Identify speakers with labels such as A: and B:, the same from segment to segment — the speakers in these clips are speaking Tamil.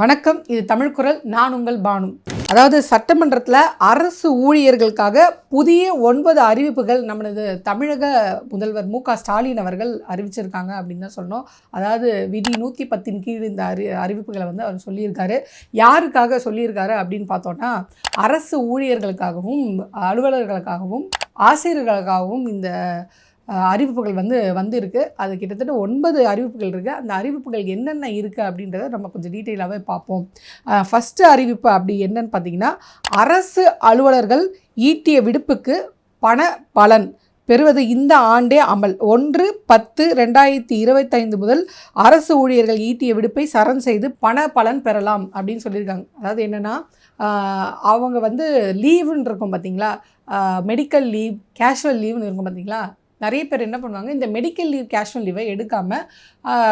A: வணக்கம் இது தமிழ் குரல் நான் உங்கள் பானு. அதாவது சட்டமன்றத்தில் அரசு ஊழியர்களுக்காக புதிய ஒன்பது அறிவிப்புகள் நம்மளது தமிழக முதல்வர் மு க ஸ்டாலின் அவர்கள் அறிவிச்சிருக்காங்க அப்படின்னு தான் சொன்னோம் அதாவது விதி நூற்றி பத்தின் கீழ் இந்த அறி அறிவிப்புகளை வந்து அவர் சொல்லியிருக்காரு. யாருக்காக சொல்லியிருக்காரு அப்படின்னு பார்த்தோன்னா அரசு ஊழியர்களுக்காகவும் அலுவலர்களுக்காகவும் ஆசிரியர்களுக்காகவும் இந்த அறிவிப்புகள் வந்து வந்திருக்கு. அது கிட்டத்தட்ட ஒன்பது அறிவிப்புகள் இருக்குது அந்த அறிவிப்புகள் என்னென்ன இருக்குது அப்படின்றத நம்ம கொஞ்சம் டீட்டெயிலாகவே பார்ப்போம். ஃபஸ்ட்டு அறிவிப்பு அப்படி என்னன்னு பார்த்தீங்கன்னா அரசு அலுவலர்கள் ஈட்டிய விடுப்புக்கு பண பலன் பெறுவது இந்த ஆண்டே அமல். ஒன்று பத்து ரெண்டாயிரத்தி இருபத்தைந்து முதல் அரசு ஊழியர்கள் ஈட்டிய விடுப்பை சரண் செய்து பண பலன் பெறலாம் அப்படின்னு சொல்லியிருக்காங்க. அதாவது என்னென்னா அவங்க வந்து லீவுன்னு இருக்கும் பார்த்தீங்களா? மெடிக்கல் லீவ் கேஷுவல் லீவ்னு இருக்கும் பார்த்தீங்களா? நிறைய பேர் என்ன பண்ணுவாங்க இந்த மெடிக்கல் லீவ் கேஷுவல் லீவை எடுக்காமல்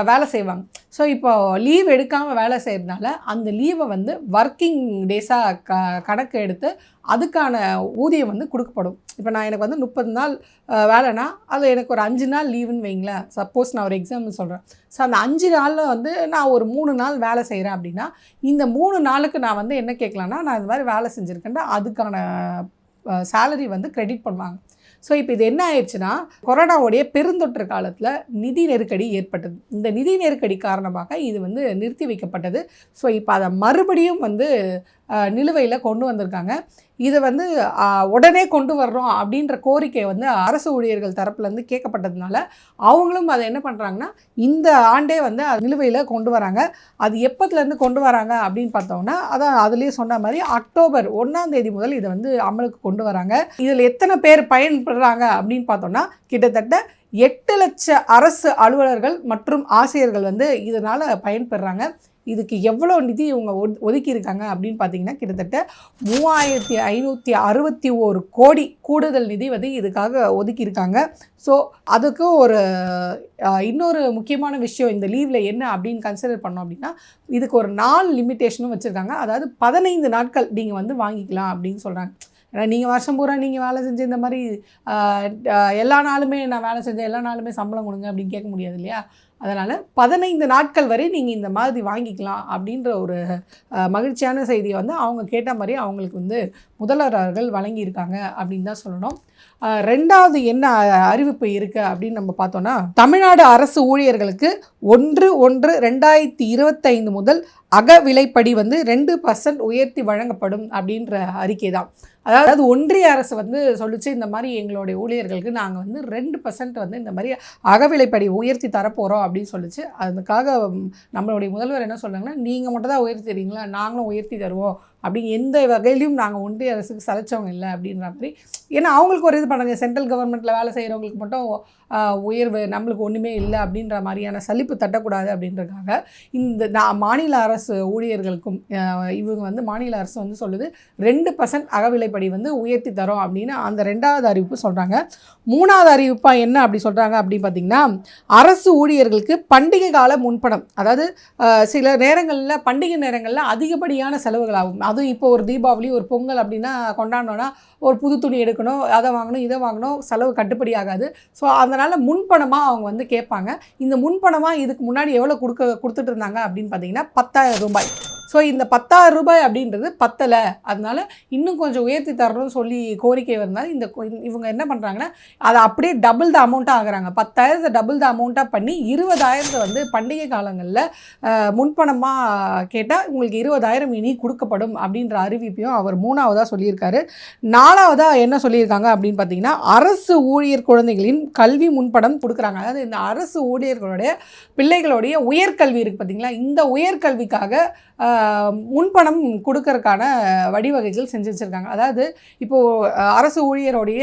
A: வேலை செய்வாங்க. ஸோ இப்போ லீவ் எடுக்காமல் வேலை செய்கிறதுனால அந்த லீவை வந்து ஒர்க்கிங் டேஸாக க கணக்கு எடுத்து அதுக்கான ஊதியம் வந்து கொடுக்கப்படும். இப்போ நான் எனக்கு வந்து முப்பது நாள் வேலைனா அது எனக்கு ஒரு அஞ்சு நாள் லீவுன்னு வைங்களேன். சப்போஸ் நான் ஒரு எக்ஸாம்பிள் சொல்கிறேன் ஸோ அந்த அஞ்சு நாளில் வந்து நான் ஒரு மூணு நாள் வேலை செய்கிறேன் அப்படின்னா இந்த மூணு நாளுக்கு நான் வந்து என்ன கேட்கலான்னா நான் இந்த மாதிரி வேலை செஞ்சுருக்கேன்டா அதுக்கான சேலரி வந்து க்ரெடிட் பண்ணுவாங்க. ஸோ இப்போ இது என்ன ஆயிடுச்சுன்னா கொரோனாவுடைய பெருந்தொற்று காலத்தில் நிதி நெருக்கடி ஏற்பட்டது. இந்த நிதி நெருக்கடி காரணமாக இது வந்து நிறுத்தி வைக்கப்பட்டது. ஸோ இப்போ அதை மறுபடியும் வந்து நிலுவையில் கொண்டு வந்திருக்காங்க. இதை வந்து உடனே கொண்டு வர்றோம் அப்படின்ற கோரிக்கை வந்து அரசு ஊழியர்கள் தரப்புலேருந்து கேட்கப்பட்டதுனால அவங்களும் அதை என்ன பண்ணுறாங்கன்னா இந்த ஆண்டே வந்து நிலுவையில் கொண்டு வராங்க. அது எப்போத்துலேருந்து கொண்டு வராங்க அப்படின்னு பார்த்தோம்னா அதான் அதுலேயே சொன்ன மாதிரி அக்டோபர் ஒன்றாம் தேதி முதல் இதை வந்து அமலுக்கு கொண்டு வராங்க. இதில் எத்தனை பேர் பயன்படுறாங்க அப்படின்னு பார்த்தோம்னா கிட்டத்தட்ட எட்டு லட்ச அரசு அலுவலர்கள் மற்றும் ஆசிரியர்கள் வந்து இதனால் பயன்பெறாங்க. இதுக்கு எவ்வளோ நிதி இவங்க ஒது ஒதுக்கியிருக்காங்க அப்படின்னு பார்த்தீங்கன்னா கிட்டத்தட்ட மூவாயிரத்தி ஐநூற்றி அறுபத்தி ஒரு கோடி கூடுதல் நிதி வந்து இதுக்காக ஒதுக்கியிருக்காங்க. ஸோ அதுக்கு ஒரு இன்னொரு முக்கியமான விஷயம் இந்த லீவில் என்ன அப்படின்னு கன்சிடர் பண்ணோம் அப்படின்னா இதுக்கு ஒரு நாள் லிமிட்டேஷனும் வச்சுருக்காங்க. அதாவது பதினைந்து நாட்கள் நீங்கள் வந்து வாங்கிக்கலாம் அப்படின்னு சொல்கிறாங்க ஏன்னா நீங்கள் வருஷம் பூரா நீங்கள் வேலை செஞ்சு இந்த மாதிரி எல்லா நாளுமே நான் வேலை செஞ்சேன் எல்லா நாளுமே சம்பளம் கொடுங்க அப்படின்னு கேட்க முடியாது இல்லையா? அதனால் பதினைந்து நாட்கள் வரை நீங்கள் இந்த மாதிரி வாங்கிக்கலாம் அப்படின்ற ஒரு மகிழ்ச்சியான செய்தியை வந்து அவங்க கேட்ட மாதிரி அவங்களுக்கு வந்து முதல்வர்கள் வழங்கியிருக்காங்க அப்படின்னு தான் சொல்லணும். ரெண்டாவது என்ன அ- அறிவிப்பு இருக்குது அப்படின்னு நம்ம பார்த்தோன்னா தமிழ்நாடு அரசு ஊழியர்களுக்கு ஒன்று ஒன்று ரெண்டாயிரத்தி இருபத்தைந்து முதல் அகவிலைப்படி வந்து ரெண்டு பர்சன்ட் உயர்த்தி வழங்கப்படும் அப்படின்ற அறிக்கை தான். அதாவது ஒன்றிய அரசு வந்து சொல்லிச்சு இந்த மாதிரி எங்களுடைய ஊழியர்களுக்கு நாங்கள் வந்து ரெண்டு பர்சன்ட் வந்து இந்த மாதிரி அகவிலைப்படி உயர்த்தி தரப்போகிறோம் அப்படின்னு சொல்லிச்சு. அதுக்காக நம்மளுடைய முதல்வர் என்ன சொல்கிறாங்கன்னா நீங்கள் மட்டும் தான் உயர்த்தி தரீங்களா? நாங்களும் உயர்த்தி தருவோம். அப்படி எந்த வகையிலையும் நாங்கள் ஒன்றிய அரசுக்கு சலைச்சவங்க இல்லை அப்படின்ற மாதிரி. ஏன்னா அவங்களுக்கு ஒரு இது பண்ணுங்க. சென்ட்ரல் கவர்மெண்ட்டில் வேலை செய்கிறவங்களுக்கு மட்டும் உயர்வு நம்மளுக்கு ஒன்றுமே இல்லை அப்படின்ற மாதிரியான சலிப்பு தட்டக்கூடாது அப்படின்றதுக்காக இந்த நான் மாநில அரசு ஊழியர்களுக்கும் இவங்க வந்து மாநில அரசு வந்து சொல்லுது ரெண்டு பர்சன்ட் அகவிலைப்படி வந்து உயர்த்தி தரோம் அப்படின்னு அந்த ரெண்டாவது அறிவிப்பு சொல்கிறாங்க மூணாவது அறிவிப்பாக என்ன அப்படி சொல்கிறாங்க அப்படின்னு பார்த்தீங்கன்னா அரசு ஊழியர்களுக்கு பண்டிகை கால முன்பணம் அதாவது சில நேரங்களில் பண்டிகை நேரங்களில் அதிகப்படியான செலவுகள் ஆகும். அதுவும் இப்போ ஒரு தீபாவளி ஒரு பொங்கல் அப்படின்னா கொண்டாடணும்னா ஒரு புது துணி எடுக்கணும் அதை வாங்கணும் இதை வாங்கணும் செலவு கட்டுப்படி ஆகாது. ஸோ அதனால் முன்பணமாக அவங்க வந்து கேட்பாங்க. இந்த முன்பணமாக இதுக்கு முன்னாடி எவ்வளோ கொடுக்க கொடுத்துட்டு இருந்தாங்க அப்படின்னு பார்த்தீங்கன்னா பத்தாயிரம் ரூபாய். ஸோ இந்த பத்தாயிரம் ரூபாய் அப்படின்றது பத்தலை. அதனால் இன்னும் கொஞ்சம் உயர்த்தி தரணும்னு சொல்லி கோரிக்கை வந்தால் இந்த இவங்க என்ன பண்ணுறாங்கன்னா அதை அப்படியே டபுள் த அமௌண்ட்டாக ஆகுறாங்க. பத்தாயிரத்தை டபுள் த அமௌண்ட்டாக பண்ணி இருபதாயிரத்தை வந்து பண்டிகை காலங்களில் முன்பணமாக கேட்டால் உங்களுக்கு இருபதாயிரம் இனி கொடுக்கப்படும் அப்படின்ற அறிவிப்பையும் அவர் மூணாவதாக சொல்லியிருக்காரு. நாலாவதாக என்ன சொல்லியிருக்காங்க அப்படின்னு பார்த்தீங்கன்னா அரசு ஊழியர் குழந்தைகளின் கல்வி முன்பணம் கொடுக்குறாங்க. அதாவது இந்த அரசு ஊழியர்களுடைய பிள்ளைகளுடைய உயர்கல்வி இருக்குது பார்த்தீங்களா? இந்த உயர்கல்விக்காக முன்பணம் கொடுக்கறதுக்கான வழிவகைகள் செஞ்சு வச்சுருக்காங்க. அதாவது இப்போது அரசு ஊழியருடைய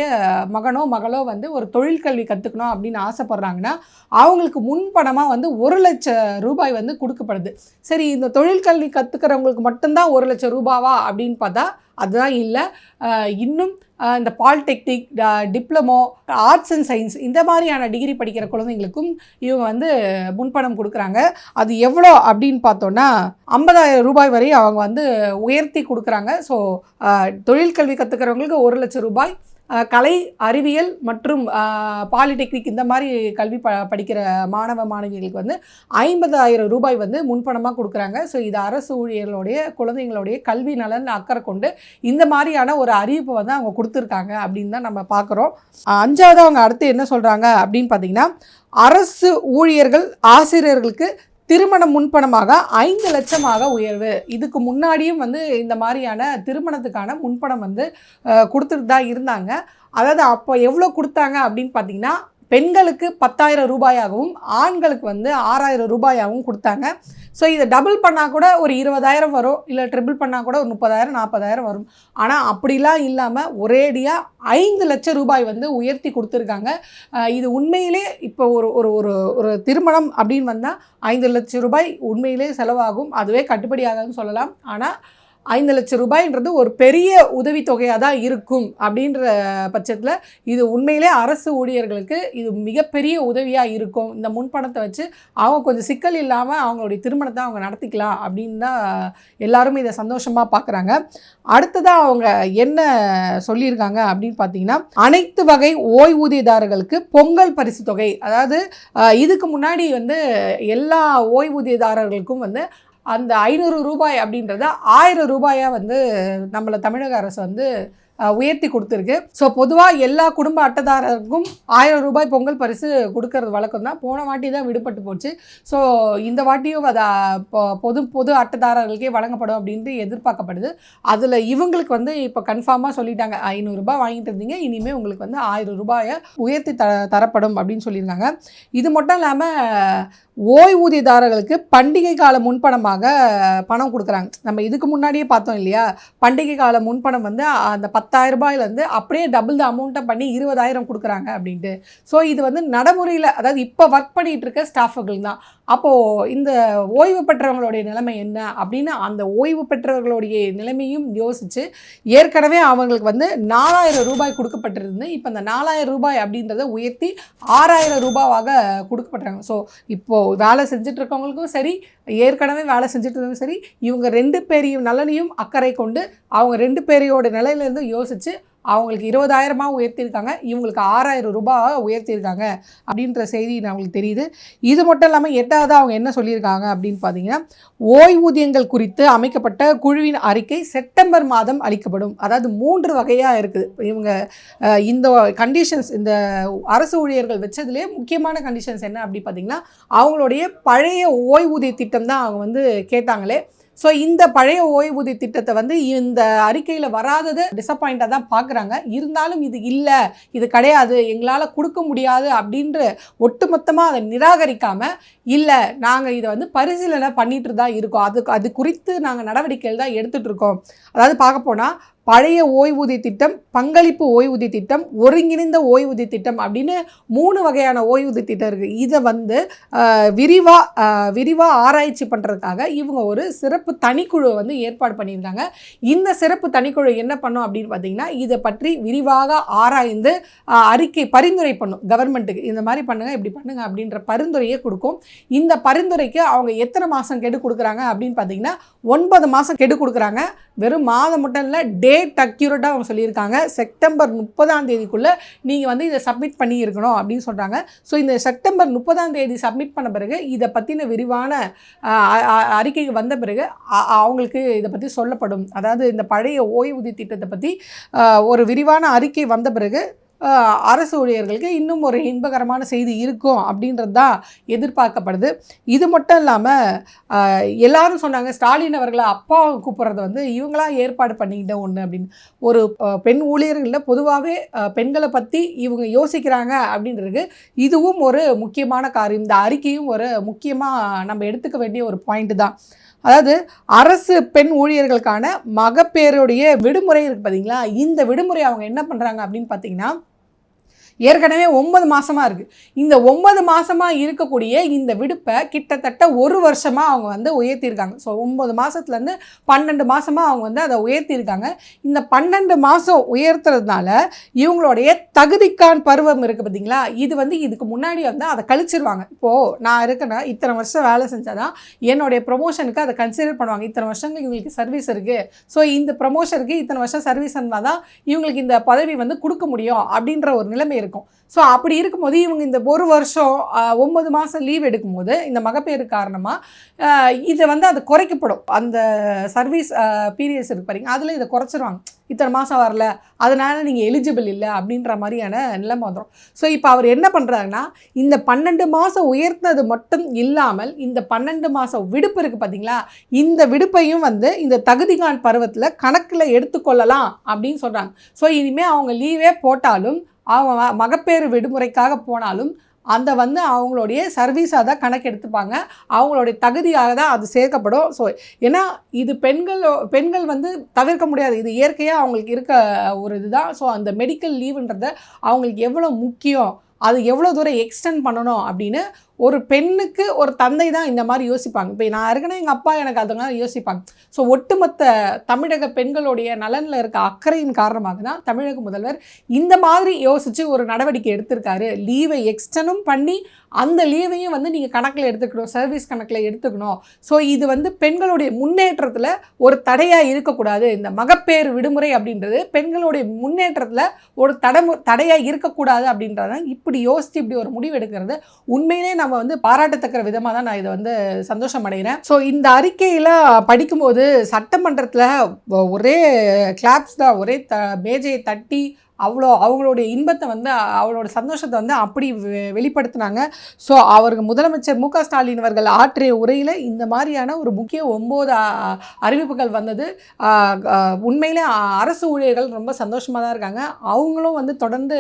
A: மகனோ மகளோ வந்து ஒரு தொழில் கல்வி கற்றுக்கணும் அப்படின்னு ஆசைப்பட்றாங்கன்னா அவங்களுக்கு முன்பணமாக வந்து ஒரு லட்ச ரூபாய் வந்து கொடுக்கப்படுது. சரி இந்த தொழில் கல்வி கற்றுக்கிறவங்களுக்கு மட்டும்தான் ஒரு லட்சம் ரூபாவா அப்படின்னு பார்த்தா அதுதான் இல்லை இன்னும் இந்த polytechnic diploma arts and science இந்த மாதிரியான டிகிரி படிக்கிற குழந்தைங்களுக்கும் இவங்க வந்து முன்பணம் கொடுக்குறாங்க. அது எவ்வளோ அப்படின்னு பார்த்தோன்னா ஐம்பதாயிரம் ரூபாய் வரை அவங்க வந்து உயர்த்தி கொடுக்குறாங்க. ஸோ தொழில் கல்வி கற்றுக்கிறவங்களுக்கு ஒரு லட்சம் ரூபாய் கலை அறிவியல் மற்றும் பாலிடெக்னிக் இந்த மாதிரி கல்வி ப படிக்கிற மாணவ மாணவிகளுக்கு வந்து ஐம்பதாயிரம் ரூபாய் வந்து முன்பணமாக கொடுக்குறாங்க. ஸோ இது அரசு ஊழியர்களுடைய குழந்தைங்களுடைய கல்வி நலன் அக்கறை கொண்டு இந்த மாதிரியான ஒரு அறிவிப்பை வந்து அவங்க கொடுத்துருக்காங்க அப்படின்னு தான் நம்ம பார்க்குறோம். அஞ்சாவது அவங்க அடுத்து என்ன சொல்கிறாங்க அப்படின்னு பார்த்தீங்கன்னா அரசு ஊழியர்கள் ஆசிரியர்களுக்கு திருமணம் முன்பணமாக ஐந்து லட்சமாக உயர்வு. இதுக்கு முன்னாடியும் வந்து இந்த மாதிரியான திருமணத்துக்கான முன்பணம் வந்து கொடுத்துட்டு தான் இருந்தாங்க. அதாவது அப்போ எவ்வளோ கொடுத்தாங்க அப்படின்னு பார்த்தீங்கன்னா பெண்களுக்கு பத்தாயிரம் ரூபாயாகவும் ஆண்களுக்கு வந்து ஆறாயிரம் ரூபாயாகவும் கொடுத்தாங்க. ஸோ இதை டபுள் பண்ணால் கூட ஒரு இருபதாயிரம் வரும் இல்லை ட்ரிபிள் பண்ணால் கூட ஒரு முப்பதாயிரம் நாற்பதாயிரம் வரும். ஆனால் அப்படிலாம் இல்லாமல் ஒரேடியாக ஐந்து லட்சம் ரூபாய் வந்து உயர்த்தி கொடுத்துருக்காங்க. இது உண்மையிலே இப்போ ஒரு ஒரு ஒரு ஒரு திருமணம் அப்படின்னு வந்தால் ஐந்து லட்சம் ரூபாய் உண்மையிலே செலவாகும். அதுவே கட்டுப்படி ஆகாதுன்னு சொல்லலாம். ஆனால் ஐந்து லட்சம் ரூபாய்ன்றது ஒரு பெரிய உதவித்தொகையாக தான் இருக்கும் அப்படின்ற பட்சத்தில் இது உண்மையிலே அரசு ஊழியர்களுக்கு இது மிகப்பெரிய உதவியாக இருக்கும். இந்த முன்பணத்தை வச்சு அவங்க கொஞ்சம் சிக்கல் இல்லாமல் அவங்களுடைய திருமணத்தை அவங்க நடத்திக்கலாம் அப்படின்னு தான் எல்லாருமே இதை சந்தோஷமாக பார்க்குறாங்க அடுத்ததாக அவங்க என்ன சொல்லியிருக்காங்க அப்படின்னு பார்த்தீங்கன்னா அனைத்து வகை ஓய்வூதியதாரர்களுக்கு பொங்கல் பரிசு தொகை. அதாவது இதுக்கு முன்னாடி வந்து எல்லா ஓய்வூதியதாரர்களுக்கும் வந்து அந்த ஐநூறு ரூபாய் அப்படின்றத ஆயிரம் ரூபாயாக வந்து நம்மளை தமிழக அரசு வந்து உயர்த்தி கொடுத்துருக்கு. ஸோ பொதுவாக எல்லா குடும்ப அட்டைதாரருக்கும் ஆயிரம் ரூபாய் பொங்கல் பரிசு கொடுக்கறது வழக்கம் தான். போன வாட்டி தான் விடுபட்டு போச்சு. ஸோ இந்த வாட்டியும் அதை பொது பொது அட்டைதாரர்களுக்கே வழங்கப்படும் அப்படின்ட்டு எதிர்பார்க்கப்படுது. அதில் இவங்களுக்கு வந்து இப்போ கன்ஃபார்மாக சொல்லிட்டாங்க. ஐநூறுரூபா வாங்கிட்டு இருந்தீங்க. இனிமேல் உங்களுக்கு வந்து ஆயிரம் ரூபாயை உயர்த்தி த தரப்படும் அப்படின்னு சொல்லியிருக்காங்க. இது மட்டும் இல்லாமல் ஓய்வூதியதாரர்களுக்கு பண்டிகை கால முன்பணமாக பணம் கொடுக்குறாங்க. நம்ம இதுக்கு முன்னாடியே பார்த்தோம் இல்லையா? பண்டிகை கால முன்பணம் வந்து அந்த பத்தாயிரம் ரூபாயிலேருந்து அப்படியே டபுள் த அமௌண்ட்டை பண்ணி இருபதாயிரம் கொடுக்குறாங்க அப்படின்ட்டு. ஸோ இது வந்து நடைமுறையில் அதாவது இப்போ ஒர்க் பண்ணிகிட்டு இருக்க ஸ்டாஃபுகள் தான் அப்போது இந்த ஓய்வு பெற்றவங்களுடைய நிலைமை என்ன அப்படின்னு அந்த ஓய்வு பெற்றவர்களுடைய நிலைமையும் யோசித்து ஏற்கனவே அவங்களுக்கு வந்து நாலாயிரம் ரூபாய் கொடுக்கப்பட்டிருந்து இப்போ அந்த நாலாயிரம் ரூபாய் அப்படின்றத உயர்த்தி ஆறாயிரம் ரூபாவாக கொடுக்கப்பட்டாங்க ஸோ இப்போது வேலை செஞ்சுட்டு இருக்கவங்களுக்கும் சரி ஏற்கனவே வேலை செஞ்சுட்டு இருந்தவங்க சரி இவங்க ரெண்டு பேரையும் நலனையும் அக்கறை கொண்டு அவங்க ரெண்டு பேரையோட நிலையிலேருந்து யோசித்து அவங்களுக்கு இருபதாயிரமாக உயர்த்தியிருக்காங்க. இவங்களுக்கு ஆறாயிரம் ரூபாய் உயர்த்தியிருக்காங்க அப்படின்ற செய்தி நம்மளுக்கு தெரியுது. இது மட்டும் இல்லாமல் எட்டாவது அவங்க என்ன சொல்லியிருக்காங்க அப்படின்னு பார்த்தீங்கன்னா ஓய்வூதியங்கள் குறித்து அமைக்கப்பட்ட குழுவின் அறிக்கை செப்டம்பர் மாதம் அளிக்கப்படும். அதாவது மூன்று வகையாக இருக்குது. இவங்க இந்த கண்டிஷன்ஸ் இந்த அரசு ஊழியர்கள் வச்சதுலேயே முக்கியமான கண்டிஷன்ஸ் என்ன அப்படி பார்த்தீங்கன்னா அவங்களுடைய பழைய ஓய்வூதிய திட்டம் தான் அவங்க வந்து கேட்டாங்களே. ஸோ இந்த பழைய ஓய்வூதிய திட்டத்தை வந்து இந்த அறிக்கையில் வராதது டிசப்பாயிண்டாக தான் பார்க்குறாங்க. இருந்தாலும் இது இல்லை இது கிடையாது எங்களால் கொடுக்க முடியாது அப்படின்ற ஒட்டுமொத்தமாக அதை நிராகரிக்காமல் இல்லை நாங்கள் இதை வந்து பரிசீலனை பண்ணிட்டு தான் இருக்கோம். அதுக்கு அது குறித்து நாங்கள் நடவடிக்கைகள் தான் எடுத்துகிட்டு இருக்கோம். அதாவது பார்க்க போனால் பழைய ஓய்வூதிய திட்டம் பங்களிப்பு ஓய்வூதிய திட்டம் ஒருங்கிணைந்த ஓய்வூதிய திட்டம் அப்படின்னு மூணு வகையான ஓய்வூதிய திட்டம் இருக்குது இதை வந்து விரிவாக விரிவாக ஆராய்ச்சி பண்ணுறதுக்காக இவங்க ஒரு சிறப்பு தனிக்குழுவை வந்து ஏற்பாடு பண்ணியிருக்காங்க இந்த சிறப்பு தனிக்குழு என்ன பண்ணும் அப்படின்னு பார்த்தீங்கன்னா இதை பற்றி விரிவாக ஆராய்ந்து அறிக்கை பரிந்துரை பண்ணும். கவர்மெண்ட்டுக்கு இந்த மாதிரி பண்ணுங்கள் இப்படி பண்ணுங்கள் அப்படின்ற பரிந்துரையை கொடுக்கும். இந்த பரிந்துரைக்கு அவங்க எத்தனை மாதம் கெடு கொடுக்குறாங்க அப்படின்னு பார்த்தீங்கன்னா ஒன்பது மாதம் கெடு கொடுக்குறாங்க. வெறும் மாதம் மட்டும் இல்லை டேட் அக்யூரேட்டாக அவங்க சொல்லியிருக்காங்க. செப்டம்பர் முப்பதாம் தேதிக்குள்ளே நீங்கள் வந்து இதை சப்மிட் பண்ணியிருக்கணும் அப்படின்னு சொல்கிறாங்க ஸோ இந்த செப்டம்பர் முப்பதாம் தேதி சப்மிட் பண்ண பிறகு இதை பற்றின விரிவான அறிக்கைக்கு அறிக்கை வந்த பிறகு அ- அவங்களுக்கு இதை பற்றி சொல்லப்படும். அதாவது இந்த பழைய ஓய்வூதிய திட்டத்தை பற்றி ஒரு விரிவான அறிக்கை வந்த பிறகு அரசு ஊழியர்களுக்கு இன்னும் ஒரு இன்பகரமான செய்தி இருக்கும் அப்படின்றது தான் எதிர்பார்க்கப்படுது. இது மட்டும் இல்லாமல் எல்லாரும் சொன்னாங்க ஸ்டாலின் அவர்களை அப்பா கூப்பிட்றது வந்து இவங்களாம் ஏற்பாடு பண்ணிக்கிட்ட ஒன்று அப்படின்னு. ஒரு பெண் ஊழியர்களில் பொதுவாகவே பெண்களை பற்றி இவங்க யோசிக்கிறாங்க அப்படின்றது இதுவும் ஒரு முக்கியமான காரியம். இந்த அறிக்கையும் ஒரு முக்கியமாக நம்ம எடுத்துக்க வேண்டிய ஒரு பாயிண்ட் தான். அதாவது அரசு பெண் ஊழியர்களுக்கான மகப்பேருடைய விடுமுறை இருக்குது பார்த்தீங்களா இந்த விடுமுறை அவங்க என்ன பண்ணுறாங்க அப்படின்னு பார்த்தீங்கன்னா ஏற்கனவே ஒன்பது மாதமாக இருக்குது இந்த ஒன்பது மாதமாக இருக்கக்கூடிய இந்த விடுப்பை கிட்டத்தட்ட ஒரு வருஷமாக அவங்க வந்து உயர்த்தியிருக்காங்க. ஸோ ஒம்பது மாதத்துலேருந்து பன்னெண்டு மாதமாக அவங்க வந்து அதை உயர்த்தியிருக்காங்க. இந்த பன்னெண்டு மாதம் உயர்த்துறதுனால இவங்களுடைய தகுதிக்கான் பருவம் இருக்குது பார்த்தீங்களா இது வந்து இதுக்கு முன்னாடி வந்து அதை கழிச்சிருவாங்க. இப்போது நான் இருக்கேன்னா இத்தனை வருஷம் வேலை செஞ்சால் தான் என்னுடைய ப்ரொமோஷனுக்கு அதை கன்சிடர் பண்ணுவாங்க. இத்தனை வருஷங்கள் இவங்களுக்கு சர்வீஸ் இருக்குது ஸோ இந்த ப்ரொமோஷனுக்கு இத்தனை வருஷம் சர்வீஸ் இருந்தால் தான் இவங்களுக்கு இந்த பதவி வந்து கொடுக்க முடியும் அப்படின்ற ஒரு நிலைமை இருக்கும். ஸோ அப்படி இருக்கும்போது இவங்க இந்த ஒரு வருஷம் ஆஹ், ஒன்பது மாதம் லீவ் எடுக்கும்போது இந்த மகப்பேறு காரணமாக இதை வந்து அது குறைக்கப்படும். அந்த சர்வீஸ் பீரியட்ஸ் இருக்கு பாருங்க அதில் இதை குறைச்சிருவாங்க. இத்தனை மாதம் வரல அதனால் நீங்கள் எலிஜிபிள் இல்லை அப்படின்ற மாதிரியான நிலைமை வந்துடும் ஸோ இப்போ அவர் என்ன பண்ணுறாருன்னா இந்த பன்னெண்டு மாதம் உயர்த்தினது மட்டும் இல்லாமல் இந்த பன்னெண்டு மாதம் விடுப்பு இருக்குது பார்த்தீங்களா இந்த விடுப்பையும் வந்து இந்த தகுதிகான் பருவத்தில் கணக்கில் எடுத்துக்கொள்ளலாம் அப்படின்னு சொல்கிறாங்க ஸோ இனிமேல் அவங்க லீவே போட்டாலும் அவங்க மகப்பேறு விடுமுறைக்காக போனாலும் அந்த வந்து அவங்களுடைய சர்வீஸாக தான் கணக்கெடுத்துப்பாங்க அவங்களுடைய தகுதியாக தான் அது சேர்க்கப்படும். ஸோ ஏன்னா இது பெண்களோ பெண்கள் வந்து தவிர்க்க முடியாது. இது இயற்கையாக அவங்களுக்கு இருக்க ஒரு இதுதான். ஸோ அந்த மெடிக்கல் லீவுன்றத அவங்களுக்கு எவ்வளோ முக்கியம் அது எவ்வளோ தூரம் எக்ஸ்டெண்ட் பண்ணணும் அப்படின்னு ஒரு பெண்ணுக்கு ஒரு தந்தை தான் இந்த மாதிரி யோசிப்பாங்க. இப்போ நான் இருக்கேன்னா எங்கள் அப்பா எனக்கு அதெல்லாம் யோசிப்பாங்க. ஸோ ஒட்டுமொத்த தமிழக பெண்களுடைய நலனில் இருக்க அக்கறையின் காரணமாக தான் தமிழக முதல்வர் இந்த மாதிரி யோசித்து ஒரு நடவடிக்கை எடுத்திருக்காரு. லீவை எக்ஸ்டனும் பண்ணி அந்த லீவையும் வந்து நீங்கள் கணக்கில் எடுத்துக்கணும் சர்வீஸ் கணக்கில் எடுத்துக்கணும். ஸோ இது வந்து பெண்களுடைய முன்னேற்றத்தில் ஒரு தடையாக இருக்கக்கூடாது. இந்த மகப்பேறு விடுமுறை அப்படின்றது பெண்களுடைய முன்னேற்றத்தில் ஒரு தடமு தடையாக இருக்கக்கூடாது அப்படின்றத இப்படி யோசித்து இப்படி ஒரு முடிவு எடுக்கிறது. உண்மையிலே நம்ம நம்ம வந்து பாராட்டத்தக்க விதமாக தான் நான் இதை வந்து சந்தோஷம் அடைகிறேன் ஸோ இந்த அறிக்கையில் படிக்கும்போது சட்டமன்றத்தில் ஒரே கிளாப்ஸ் தான் ஒரே த மேஜையை தட்டி அவ்வளோ அவங்களுடைய இன்பத்தை வந்து அவளோட சந்தோஷத்தை வந்து அப்படி வெ- வெளிப்படுத்தினாங்க. ஸோ அவருக்கு முதலமைச்சர் மு க ஸ்டாலின் அவர்கள் ஆற்றிய உரையில் இந்த மாதிரியான ஒரு முக்கிய ஒம்பது அறிவிப்புகள் வந்தது. உண்மையில் உண்மையிலே அரசு ஊழியர்கள் ரொம்ப சந்தோஷமாக தான் இருக்காங்க. அவங்களும் வந்து தொடர்ந்து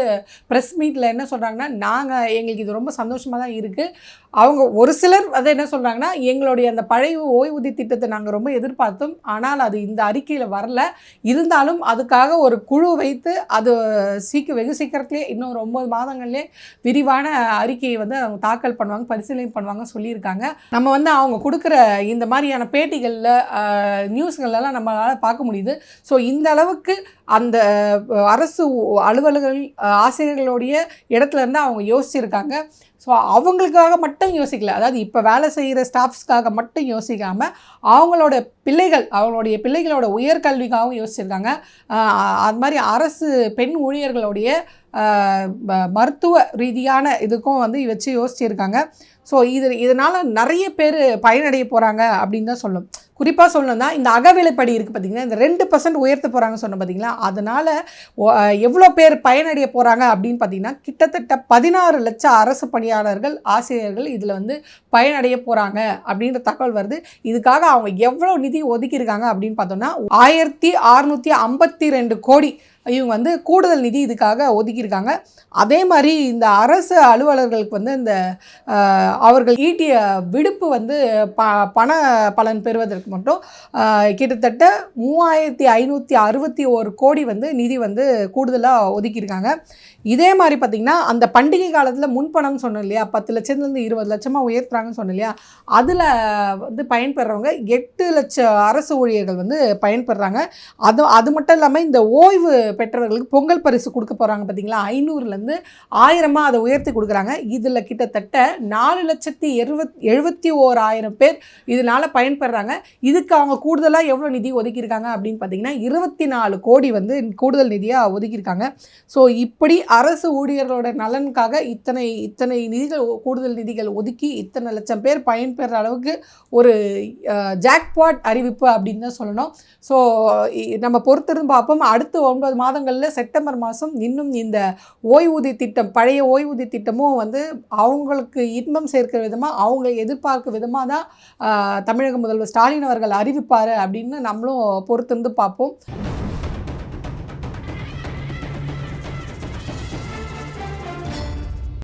A: ப்ரெஸ் மீட்டில் என்ன சொல்கிறாங்கன்னா நாங்கள் எங்களுக்கு இது ரொம்ப சந்தோஷமாக தான் இருக்குது அவங்க ஒரு சிலர் அதை என்ன சொல்கிறாங்கன்னா எங்களுடைய அந்த பழைய ஓய்வூதிய திட்டத்தை நாங்கள் ரொம்ப எதிர்பார்த்தோம். ஆனால் அது இந்த அறிக்கையில் வரல. இருந்தாலும் அதுக்காக ஒரு குழு வைத்து அது சீக்கிரம் வெகு சீக்கிரத்திலே இன்னும் ஒரு ஒம்பது மாதங்கள்லேயே விரிவான அறிக்கையை வந்து அவங்க தாக்கல் பண்ணுவாங்க பரிசீலனை பண்ணுவாங்க சொல்லியிருக்காங்க. நம்ம வந்து அவங்க கொடுக்குற இந்த மாதிரியான பேட்டிகளில் நியூஸ்களெல்லாம் நம்மளால் பார்க்க முடியுது. ஸோ இந்த அளவுக்கு அந்த அரசு அலுவலர்கள் ஆசிரியர்களுடைய இடத்துல இருந்து அவங்க யோசிச்சிருக்காங்க. ஸோ அவங்களுக்காக மட்டும் யோசிக்கல. அதாவது இப்போ வேலை செய்கிற ஸ்டாஃப்ஸ்க்காக மட்டும் யோசிக்காமல் அவங்களோட பிள்ளைகள் அவங்களுடைய பிள்ளைகளோட உயர்கல்விக்காகவும் யோசிச்சிருக்காங்க. அது மாதிரி அரசு பெண் ஊழியர்களுடைய மருத்துவ ரீதியான இதுக்கும் வந்து வச்சு யோசிச்சிருக்காங்க. ஸோ இது இதனால் நிறைய பேர் பயனடைய போகிறாங்க அப்படின்னு தான் சொல்லும். குறிப்பாக சொல்லணும்னா இந்த அகவிலைப்படி இருக்குது பார்த்திங்கன்னா இந்த ரெண்டு பர்சன்ட் உயர்த்த போகிறாங்க சொன்ன பார்த்தீங்களா அதனால் எவ்வளோ பேர் பயனடைய போகிறாங்க அப்படின்னு பார்த்தீங்கன்னா கிட்டத்தட்ட பதினாறு லட்சம் அரசு பணியாளர்கள் ஆசிரியர்கள் இதில் வந்து பயனடைய போகிறாங்க அப்படின்ற தகவல் வருது. இதுக்காக அவங்க எவ்வளோ நிதி ஒதுக்கியிருக்காங்க அப்படின்னு பார்த்தோம்னா ஆயிரத்தி அறநூற்றி ஐம்பத்தி ரெண்டு கோடி இவங்க வந்து கூடுதல் நிதி இதுக்காக ஒதுக்கியிருக்காங்க. அதே மாதிரி இந்த அரசு அலுவலர்களுக்கு வந்து இந்த அவர்கள் ஈட்டிய விடுப்பு வந்து ப பண பலன் பெறுவதற்கு மட்டும் கிட்டத்தட்ட மூவாயிரத்தி ஐநூற்றி அறுபத்தி ஒரு கோடி வந்து நிதி வந்து கூடுதலாக ஒதுக்கியிருக்காங்க. இதே மாதிரி பார்த்திங்கன்னா அந்த பண்டிகை காலத்தில் முன்பணம் சொன்னோம் இல்லையா பத்து லட்சத்துலேருந்து இருபது லட்சமாக உயர்த்துறாங்கன்னு சொன்னோம் இல்லையா அதில் வந்து பயன்பெறவங்க எட்டு லட்சம் அரசு ஊழியர்கள் வந்து பயன்பெறாங்க. அது அது மட்டும் இல்லாமல் இந்த ஓய்வு பெற்றவர்களுக்கு பொங்கல் பரிசு கொடுக்க போகிறாங்க பார்த்தீங்களா ஐநூறுலேருந்து ஆயிரமாக அதை உயர்த்தி கொடுக்குறாங்க. இதில் கிட்டத்தட்ட நாலு லட்சத்தி எழுவத் எழுபத்தி ஓராயிரம் பேர் இதனால் பயன்பெறாங்க இதுக்கு அவங்க கூடுதலாக எவ்வளோ நிதி ஒதுக்கியிருக்காங்க அப்படின்னு பார்த்தீங்கன்னா இருபத்தி நாலு கோடி வந்து கூடுதல் நிதியாக ஒதுக்கியிருக்காங்க. ஸோ இப்படி அரசு ஊழியர்களோட நலனுக்காக இத்தனை இத்தனை நிதிகள் கூடுதல் நிதிகள் ஒதுக்கி இத்தனை லட்சம் பேர் பயன்பெற அளவுக்கு ஒரு ஜாக்பாட் அறிவிப்பு அப்படின்னு தான் சொல்லணும். ஸோ நம்ம பொறுத்திருந்து பார்ப்போம். அடுத்த ஒன்பது மாதங்களில் செப்டம்பர் மாதம் இன்னும் இந்த ஓய்வூதிய திட்டம் பழைய ஓய்வூதிய திட்டமும் வந்து அவங்களுக்கு இன்பம் சேர்க்கிற விதமாக அவங்க எதிர்பார்க்க விதமாக தான் ஆஹ், தமிழக முதல்வர் ஸ்டாலின் அவர்கள் அறிவிப்பார் அப்படின்னு நம்மளும் பொறுத்திருந்து பார்ப்போம்.